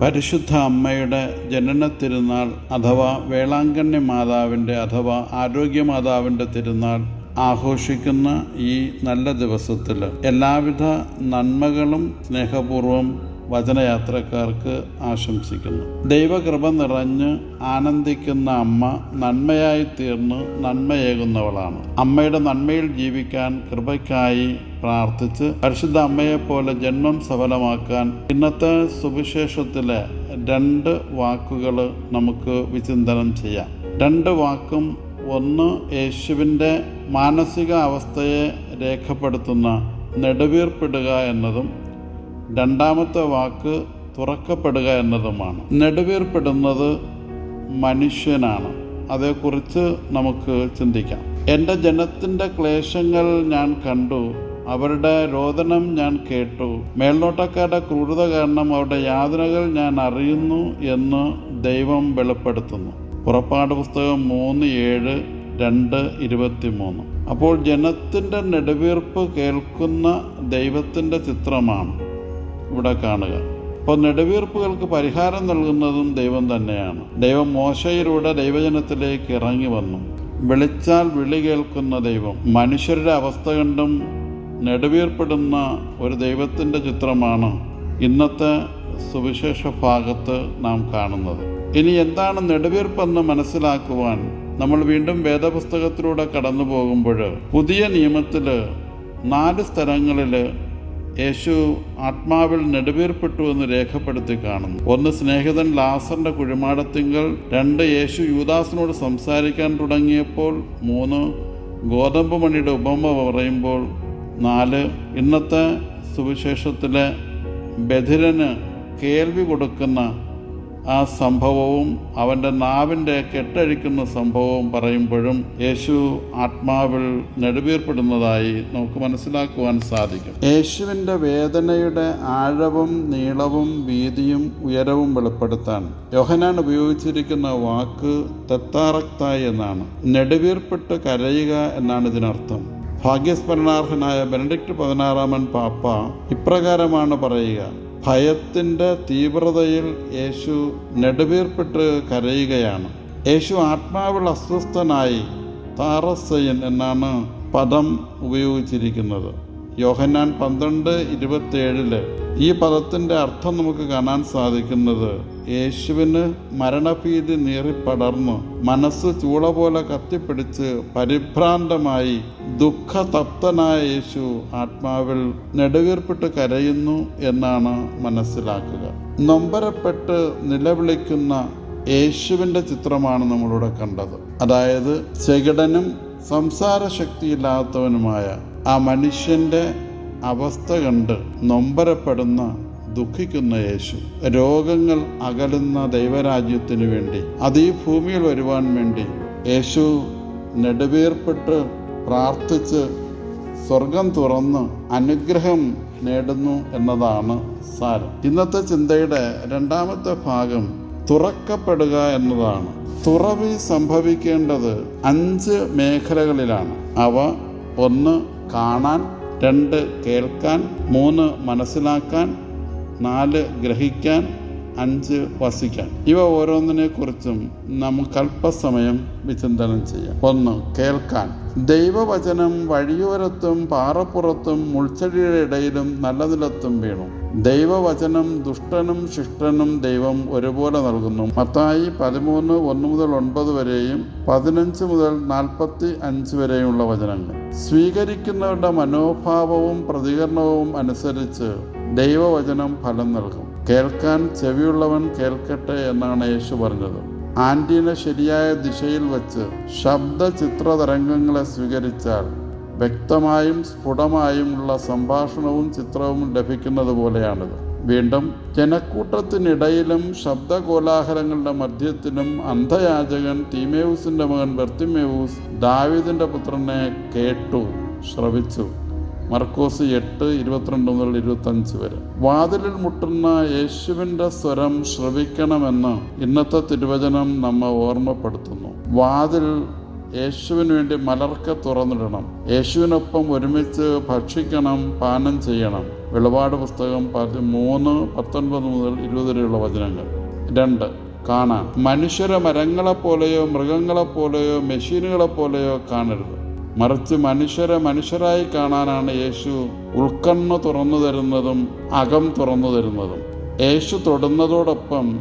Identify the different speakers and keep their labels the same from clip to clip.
Speaker 1: പരിശുദ്ധ അമ്മയുടെ ജനന തിരുനാൾ അഥവാ വേളാങ്കണ്ണി മാതാവിന്റെ അഥവാ ആരോഗ്യ മാതാവിന്റെ തിരുനാൾ ആഘോഷിക്കുന്ന ഈ നല്ല ദിവസത്തിൽ എല്ലാവിധ നന്മകളും സ്നേഹപൂർവം വചനയാത്രക്കാർക്ക് ആശംസിക്കുന്നു. ദൈവകൃപ നിറഞ്ഞ് ആനന്ദിക്കുന്ന അമ്മ നന്മയായി തീർന്ന് നന്മയേകുന്നവളാണ്. അമ്മയുടെ നന്മയിൽ ജീവിക്കാൻ കൃപയ്ക്കായി പ്രാർത്ഥിച്ച് പരിശുദ്ധ അമ്മയെപ്പോലെ ജന്മം സഫലമാക്കാൻ ഇന്നത്തെ സുവിശേഷത്തിലെ രണ്ട് വാക്കുകൾ നമുക്ക് വിചിന്തനം ചെയ്യാം. രണ്ട് വാക്കും ഒന്ന് യേശുവിന്റെ മാനസിക അവസ്ഥയെ രേഖപ്പെടുത്തുന്ന നെടുവീർപ്പിടുക എന്നതും രണ്ടാമത്തെ വാക്ക് തുറക്കപ്പെടുക എന്നതുമാണ്. നെടുവീർപ്പെടുന്നത് മനുഷ്യനാണ്. അതേക്കുറിച്ച് നമുക്ക് ചിന്തിക്കാം. എന്റെ ജനത്തിന്റെ ക്ലേശങ്ങൾ ഞാൻ കണ്ടു അവരുടെ രോദനം ഞാൻ കേട്ടു. മേൽനോട്ടക്കാരുടെ ക്രൂരത കാരണം അവരുടെ യാതനകൾ ഞാൻ അറിയുന്നു എന്ന് ദൈവം വെളിപ്പെടുത്തുന്നു. പുറപ്പാട് പുസ്തകം മൂന്ന് ഏഴ് രണ്ട് ഇരുപത്തി മൂന്ന് അപ്പോൾ ജനത്തിന്റെ നെടുവീർപ്പ് കേൾക്കുന്ന ദൈവത്തിന്റെ ചിത്രമാണ്. ഇവിടെ കാണുക. അപ്പോൾ നെടുവീർപ്പുകൾക്ക് പരിഹാരം നൽകുന്നതും ദൈവം തന്നെയാണ്. ദൈവം മോശയിലൂടെ ദൈവജനത്തിലേക്ക് ഇറങ്ങി വന്നു. വിളിച്ചാൽ വിളി കേൾക്കുന്ന ദൈവം. മനുഷ്യരുടെ അവസ്ഥ കണ്ടും നെടുവീർപ്പെടുന്ന ഒരു ദൈവത്തിന്റെ ചിത്രമാണ് ഇന്നത്തെ സുവിശേഷ ഭാഗത്ത് നാം കാണുന്നത്. ഇനി എന്താണ് നെടുവീർപ്പെന്ന് മനസ്സിലാക്കുവാൻ നമ്മൾ വീണ്ടും വേദപുസ്തകത്തിലൂടെ കടന്നു പോകുമ്പോൾ പുതിയ നിയമത്തിൽ നാല് സ്ഥലങ്ങളിൽ യേശു ആത്മാവിൽ നെടുവീർപ്പെട്ടു എന്ന് രേഖപ്പെടുത്തി കാണുന്നു. ഒന്ന് സ്നേഹിതൻ ലാസറിന്റെ കുഴിമാടത്തിങ്കൽ രണ്ട് യേശു യൂദാസിനോട് സംസാരിക്കാൻ തുടങ്ങിയപ്പോൾ മൂന്ന് ഗോതമ്പ് മണിയുടെ ഉപമ പറയുമ്പോൾ നാല് ഇന്നത്തെ സുവിശേഷത്തിലെ ബധിരന് കേൾവി കൊടുക്കുന്ന ആ സംഭവവും അവന്റെ നാവിന്റെ കെട്ടഴിക്കുന്ന സംഭവവും പറയുമ്പോഴും യേശു ആത്മാവിൽ നെടുവീർപ്പെടുന്നതായി നമുക്ക് മനസ്സിലാക്കുവാൻ സാധിക്കും. യേശുവിന്റെ വേദനയുടെ ആഴവും നീളവും വീതിയും ഉയരവും വെളിപ്പെടുത്താൻ യോഹനാൻ ഉപയോഗിച്ചിരിക്കുന്ന വാക്ക് തെത്താറക്തായി എന്നാണ്. നെടുവീർപ്പെട്ട് കരയുക എന്നാണ് ഇതിനർത്ഥം. ഭാഗ്യസ്മരണാർഹനായ ബെനഡിക്ട് പതിനാറാമൻ പാപ്പ ഇപ്രകാരമാണ് പറയുക ഭയത്തിന്റെ തീവ്രതയിൽ യേശു നെടുവീർപ്പിട്ട് കരയുകയാണ്. യേശു ആത്മാവിൽ അസ്വസ്ഥനായി താറസയൻ എന്നാണ് പദം ഉപയോഗിച്ചിരിക്കുന്നത്. യോഹന്നാൻ പന്ത്രണ്ട് ഇരുപത്തേഴിൽ ഈ പദത്തിന്റെ അർത്ഥം നമുക്ക് കാണാൻ സാധിക്കുന്നത് യേശുവിന് മരണഭീതി നീറിപ്പടർന്ന് മനസ്സ് ചൂള പോലെ കത്തിപ്പിടിച്ച് പരിഭ്രാന്തമായി ദുഃഖതപ്തനായ യേശു ആത്മാവിൽ നെടുവീർപ്പിട്ട് കരയുന്നു എന്നാണ് മനസ്സിലാക്കുക. നൊമ്പരപ്പെട്ട് നിലവിളിക്കുന്ന യേശുവിന്റെ ചിത്രമാണ് നമ്മളിവിടെ കണ്ടത്. അതായത് ചെകിടനും സംസാര ശക്തിയില്ലാത്തവനുമായ ആ മനുഷ്യന്റെ അവസ്ഥ കണ്ട് നൊമ്പരപ്പെടുന്ന ദുഃഖിക്കുന്ന യേശു. രോഗങ്ങൾ അകലുന്ന ദൈവരാജ്യത്തിനു വേണ്ടി അത് ഈ ഭൂമിയിൽ വരുവാൻ വേണ്ടി യേശു നെടുവേർപ്പെട്ട് പ്രാർത്ഥിച്ച് സ്വർഗം തുറന്ന് അനുഗ്രഹം നേടുന്നു എന്നതാണ് സാരം. ഇന്നത്തെ ചിന്തയുടെ രണ്ടാമത്തെ ഭാഗം തുറക്കപ്പെടുക എന്നതാണ്. തുറവി സംഭവിക്കേണ്ടത് അഞ്ച് മേഖലകളിലാണ്. അവ ഒന്ന് കാണാൻ രണ്ട് കേൾക്കാൻ മൂന്ന് മനസ്സിലാക്കാൻ നാല് ഗ്രഹിക്കാൻ അഞ്ച് വസിക്കാൻ. ഇവ ഓരോന്നിനെ കുറിച്ചും നമുക്ക് അല്പസമയം വിചിന്തനം ചെയ്യാം. ഒന്ന് കേൾക്കാൻ. ദൈവവചനം വഴിയോരത്തും പാറപ്പുറത്തും മുൾച്ചെടിയുടെ ഇടയിലും നല്ല നിലത്തും വീണു. ദൈവവചനം ദുഷ്ടനും ശിഷ്ടനും ദൈവം ഒരുപോലെ നൽകുന്നു. മത്തായി പതിമൂന്ന് ഒന്ന് മുതൽ ഒൻപത് വരെയും പതിനഞ്ച് മുതൽ നാൽപ്പത്തി അഞ്ച് വരെയുള്ള വചനങ്ങൾ. സ്വീകരിക്കുന്നവരുടെ മനോഭാവവും പ്രതികരണവും അനുസരിച്ച് ദൈവവചനം ഫലം നൽകും. കേൾക്കാൻ ചെവിയുള്ളവൻ കേൾക്കട്ടെ എന്നാണ് യേശു പറഞ്ഞത്. ആന്റീന ശരിയായ ദിശയിൽ വച്ച് ശബ്ദ ചിത്ര തരംഗങ്ങളെ സ്വീകരിച്ചാൽ വ്യക്തമായും സ്ഫുടമായും ഉള്ള സംഭാഷണവും ചിത്രവും ലഭിക്കുന്നത് പോലെയാണിത്. വീണ്ടും ജനക്കൂട്ടത്തിനിടയിലും ശബ്ദകോലാഹലങ്ങളുടെ മധ്യത്തിലും അന്ധയാചകൻ തീമേവൂസിന്റെ മകൻ ബർത്തിമേവൂസ് ദാവിദിന്റെ പുത്രനെ കേട്ടു ശ്രവിച്ചു. മർക്കോസ് എട്ട് ഇരുപത്തിരണ്ട് മുതൽ ഇരുപത്തഞ്ച് വരെ. വാതിലിൽ മുട്ടുന്ന യേശുവിന്റെ സ്വരം ശ്രവിക്കണമെന്ന് ഇന്നത്തെ തിരുവചനം നമ്മെ ഓർമ്മപ്പെടുത്തുന്നു. വാതിൽ യേശുവിന് വേണ്ടി മലർക്ക തുറന്നിടണം. യേശുവിനൊപ്പം ഒരുമിച്ച് ഭക്ഷിക്കണം പാനം ചെയ്യണം. വെളിപാട് പുസ്തകം മൂന്ന് പത്തൊൻപത് മുതൽ ഇരുപത് വരെയുള്ള വചനങ്ങൾ. രണ്ട് കാണാൻ. മനുഷ്യരെ മരങ്ങളെപ്പോലെയോ മൃഗങ്ങളെപ്പോലെയോ മെഷീനുകളെപ്പോലെയോ പോലെയോ മെഷീനുകളെ പോലെയോ കാണരുത്. മറിച്ച് മനുഷ്യരെ മനുഷ്യരായി കാണാനാണ് യേശു ഉൾക്കണ്ണ് തുറന്നു തരുന്നതും അകം തുറന്നു തരുന്നതും. യേശു തൊടുന്നതോടൊപ്പം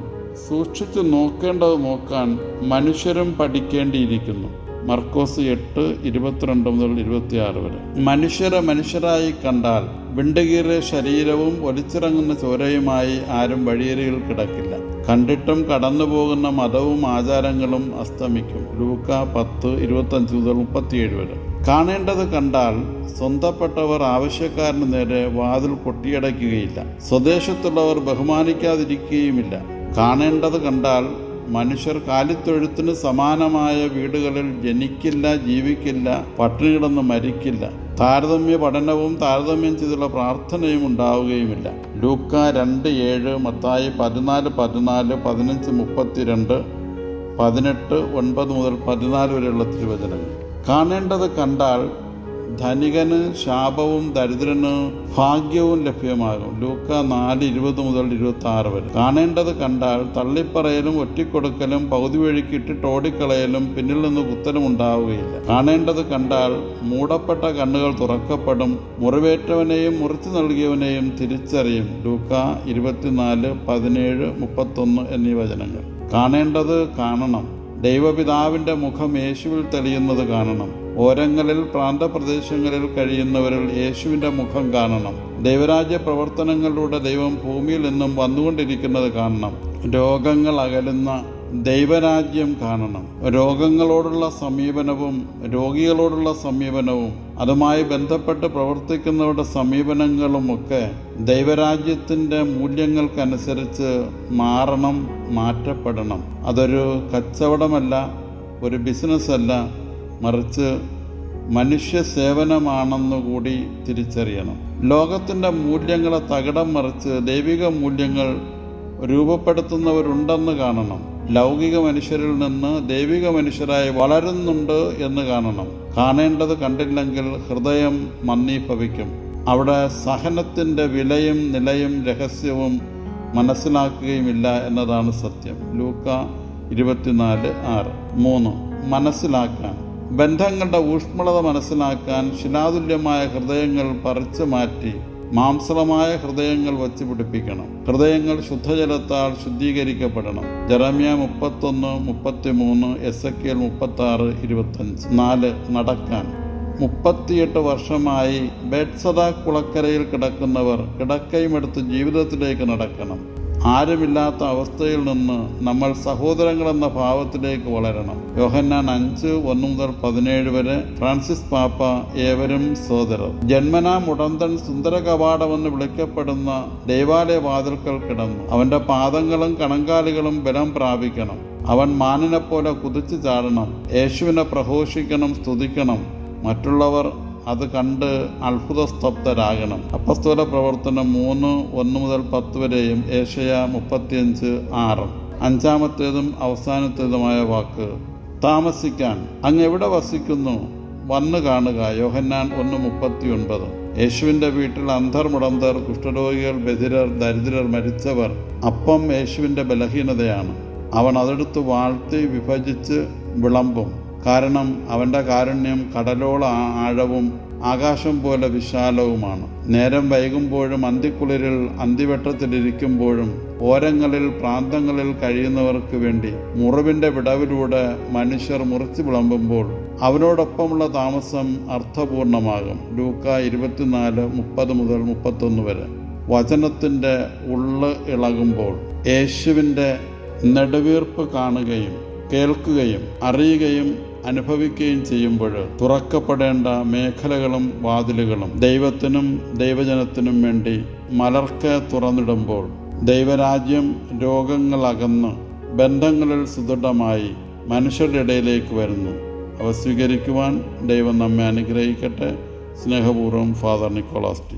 Speaker 1: സൂക്ഷിച്ചു നോക്കേണ്ടത് നോക്കാൻ മനുഷ്യരും പഠിക്കേണ്ടിയിരിക്കുന്നു. മർക്കോസ് എട്ട് ഇരുപത്തിരണ്ട് മുതൽ ഇരുപത്തിയാറ് വരെ. മനുഷ്യരെ മനുഷ്യരായി കണ്ടാൽ വിണ്ടുകീറിയ ശരീരവും ഒലിച്ചിറങ്ങുന്ന ചോരയുമായി ആരും വഴിയരികിൽ കിടക്കില്ല. കണ്ടിട്ടും കടന്നു പോകുന്ന മതവും ആചാരങ്ങളും അസ്തമിക്കും. ലൂക്ക പത്ത് ഇരുപത്തഞ്ച് മുതൽ മുപ്പത്തിയേഴ് വരെ. കാണേണ്ടത് കണ്ടാൽ സ്വന്തപ്പെട്ടവർ ആവശ്യക്കാരന് നേരെ വാതിൽ കൊട്ടിയടയ്ക്കുകയില്ല സ്വദേശത്തുള്ളവർ ബഹുമാനിക്കാതിരിക്കുകയുമില്ല. കാണേണ്ടത് കണ്ടാൽ മനുഷ്യർ കാലിത്തൊഴുത്തിന് സമാനമായ വീടുകളിൽ ജനിക്കില്ല ജീവിക്കില്ല പട്ടിണി കിടന്ന് മരിക്കില്ല. താരതമ്യ പഠനവും താരതമ്യം ചെയ്തുള്ള പ്രാർത്ഥനയും ഉണ്ടാവുകയുമില്ല. ലൂക്ക രണ്ട് ഏഴ് മത്തായി പതിനാല് പതിനാല് പതിനഞ്ച് മുപ്പത്തിരണ്ട് പതിനെട്ട് ഒൻപത് മുതൽ പതിനാല് വരെയുള്ള തിരുവചനങ്ങൾ. കാണേണ്ടത് കണ്ടാൽ ധനികന് ശാപവും ദരിദ്രന് ഭാഗ്യവും ലഭ്യമാകും. ലൂക്ക നാല് ഇരുപത് മുതൽ ഇരുപത്തി ആറ് വരെ. കാണേണ്ടത് കണ്ടാൽ തള്ളിപ്പറയലും ഒറ്റിക്കൊടുക്കലും പകുതി വഴിക്ക് ഇട്ടിട്ട് ഓടിക്കളയലും പിന്നിൽ നിന്ന് കുത്തലും ഉണ്ടാവുകയില്ല. കാണേണ്ടത് കണ്ടാൽ മൂടപ്പെട്ട കണ്ണുകൾ തുറക്കപ്പെടും. മുറിവേറ്റവനെയും മുറിച്ചു നൽകിയവനെയും തിരിച്ചറിയും. ലൂക്ക ഇരുപത്തിനാല് പതിനേഴ് മുപ്പത്തൊന്ന് എന്നീ വചനങ്ങൾ. കാണേണ്ടത് കാണണം. ദൈവപിതാവിന്റെ മുഖം യേശുവിൽ തെളിയുന്നത് കാണണം. ഓരങ്ങളിൽ പ്രാന്തപ്രദേശങ്ങളിൽ കഴിയുന്നവരിൽ യേശുവിന്റെ മുഖം കാണണം. ദൈവരാജ്യ പ്രവർത്തനങ്ങളിലൂടെ ദൈവം ഭൂമിയിൽ നിന്നും വന്നുകൊണ്ടിരിക്കുന്നത് കാണണം. രോഗങ്ങൾ അകലുന്ന ദൈവരാജ്യം കാണണം. രോഗങ്ങളോടുള്ള സമീപനവും രോഗികളോടുള്ള സമീപനവും അതുമായി ബന്ധപ്പെട്ട് പ്രവർത്തിക്കുന്നവരുടെ സമീപനങ്ങളും ഒക്കെ ദൈവരാജ്യത്തിന്റെ മൂല്യങ്ങൾക്കനുസരിച്ച് മാറണം മാറ്റപ്പെടണം. അതൊരു കച്ചവടമല്ല ഒരു ബിസിനസ്സല്ല മറിച്ച് മനുഷ്യ സേവനമാണെന്നുകൂടി തിരിച്ചറിയണം. ലോകത്തിന്റെ മൂല്യങ്ങളെ തകിടം മറിച്ച് ദൈവിക മൂല്യങ്ങൾ രൂപപ്പെടുത്തുന്നവരുണ്ടെന്ന് കാണണം. ലൗകിക മനുഷ്യരിൽ നിന്ന് ദൈവിക മനുഷ്യരായി വളരുന്നുണ്ട് എന്ന് കാണണം. കാണേണ്ടത് കണ്ടില്ലെങ്കിൽ ഹൃദയം മന്ദീഭവിക്കും. അവിടെ സഹനത്തിന്റെ വിലയും നിലയും രഹസ്യവും മനസ്സിലാക്കുകയുമില്ല എന്നതാണ് സത്യം. ലൂക്ക ഇരുപത്തിനാല് ആറ്. മൂന്ന്. മനസ്സിലാക്കാൻ. ബന്ധങ്ങളുടെ ഊഷ്മളത മനസ്സിലാക്കാൻ ശിലാതുല്യമായ ഹൃദയങ്ങൾ പറിച്ചു മാറ്റി മാംസളമായ ഹൃദയങ്ങൾ വച്ച് പിടിപ്പിക്കണം. ഹൃദയങ്ങൾ ശുദ്ധജലത്താൽ ശുദ്ധീകരിക്കപ്പെടണം. ജറമ്യ മുപ്പത്തൊന്ന് മുപ്പത്തിമൂന്ന് എസ് എ കെൽ മുപ്പത്തി ആറ് ഇരുപത്തഞ്ച്. നാല് നടക്കാൻ. മുപ്പത്തിയെട്ട് വർഷമായി ബെഡ്സദ കുളക്കരയിൽ കിടക്കുന്നവർ കിടക്കയുമെടുത്ത് ജീവിതത്തിലേക്ക് നടക്കണം. ആരുമില്ലാത്ത അവസ്ഥയിൽ നിന്ന് നമ്മൾ സഹോദരങ്ങളെന്ന ഭാവത്തിലേക്ക് വളരണം. യോഹന്നാൻ അഞ്ച് ഒന്ന് മുതൽ പതിനേഴ് വരെ ഫ്രാൻസിസ് പാപ്പ ഏവരും സോദരർ ജന്മനാ മുടന്തൻ സുന്ദര കവാടമെന്ന് വിളിക്കപ്പെടുന്ന ദൈവാലയ വാതിൽക്കൽ കിടന്നു. അവന്റെ പാദങ്ങളും കണങ്കാലുകളും ബലം പ്രാപിക്കണം. അവൻ മാനിനെപ്പോലെ കുതിച്ചു ചാടണം. യേശുവിനെ പ്രഘോഷിക്കണം സ്തുതിക്കണം. മറ്റുള്ളവർ അത് കണ്ട് അത്ഭുതസ്തബ്ധരാകണം. അപ്പസ്തോല പ്രവർത്തനം മൂന്ന് ഒന്ന് മുതൽ പത്ത് വരെയും ഏഷ്യ മുപ്പത്തിയഞ്ച് ആറ്. അഞ്ചാമത്തേതും അവസാനത്തേതുമായ വാക്ക്. താമസിക്കാൻ. അങ്ങ് എവിടെ വസിക്കുന്നു? വന്നു കാണുക. യോഹന്നാൻ ഒന്ന് മുപ്പത്തി ഒൻപത് യേശുവിന്റെ വീട്ടിൽ അന്ധർ മുടന്തർ കുഷ്ഠരോഗികൾ ബധിരർ ദരിദ്രർ മരിച്ചവർ അപ്പം യേശുവിന്റെ ബലഹീനതയാണ്. അവൻ അതെടുത്ത് വാഴ്ത്തി വിഭജിച്ച് വിളമ്പും. കാരണം അവന്റെ കാരുണ്യം കടലോള ആഴവും ആകാശം പോലെ വിശാലവുമാണ്. നേരം വൈകുമ്പോഴും അന്തിക്കുളിരിൽ അന്തിവെട്ടത്തിലിരിക്കുമ്പോഴും ഓരങ്ങളിൽ പ്രാന്തങ്ങളിൽ കഴിയുന്നവർക്ക് വേണ്ടി മുറിവിന്റെ വിടവിലൂടെ മനുഷ്യർ മുറിച്ചു വിളമ്പുമ്പോൾ അവനോടൊപ്പമുള്ള താമസം അർത്ഥപൂർണമാകും. ലൂക്ക ഇരുപത്തിനാല് മുപ്പത് മുതൽ മുപ്പത്തൊന്ന് വരെ. വചനത്തിന്റെ ഉള്ള് ഇളകുമ്പോൾ യേശുവിന്റെ നെടുവീർപ്പ് കാണുകയും കേൾക്കുകയും അറിയുകയും അനുഭവിക്കുകയും ചെയ്യുമ്പോൾ തുറക്കപ്പെടേണ്ട മേഖലകളും വാതിലുകളും ദൈവത്തിനും ദൈവജനത്തിനും വേണ്ടി മലർക്ക് തുറന്നിടുമ്പോൾ ദൈവരാജ്യം രോഗങ്ങളകന്ന് ബന്ധങ്ങളിൽ സുദൃഢമായി മനുഷ്യരുടെ ഇടയിലേക്ക് വരുന്നു. അവ സ്വീകരിക്കുവാൻ ദൈവം നമ്മെ അനുഗ്രഹിക്കട്ടെ. സ്നേഹപൂർവം ഫാദർ നിക്കോളാസ്റ്റി